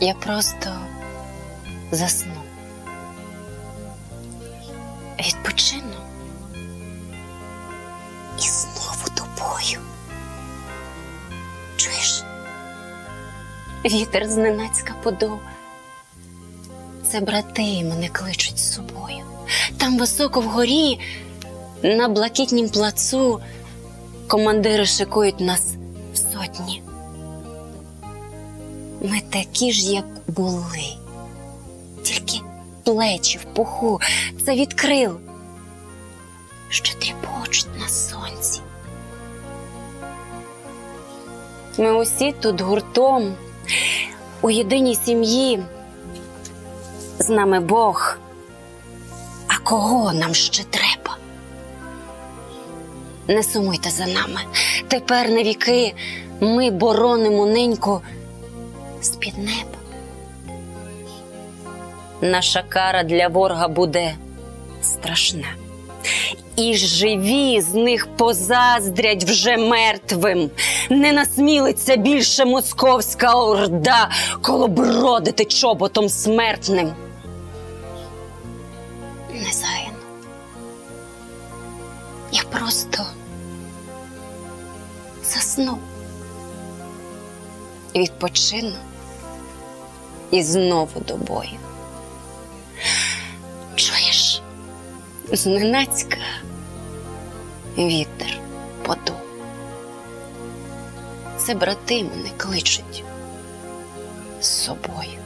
Я просто засну. Відпочину. І знову тобою. Чуєш? Вітер зненацька подув. Це брати мене кличуть з собою. Там високо вгорі, на блакитнім плацу, командири шикують нас в сотні. Ми такі ж, як були, тільки плечі в пуху, це від крил, що тріпочуть на сонці. Ми усі тут гуртом, у єдиній сім'ї. З нами Бог. А кого нам ще треба? Не сумуйте за нами. Тепер на віки ми боронимо неньку з-під неба. Наша кара для ворога буде страшна. І живі з них позаздрять вже мертвим. Не насмілиться більше московська орда колобродити чоботом смертним. Не загину. Я просто засну. Відпочину і знову до бою. Чуєш? Зненацька вітер подув. Це брати мене кличуть з собою.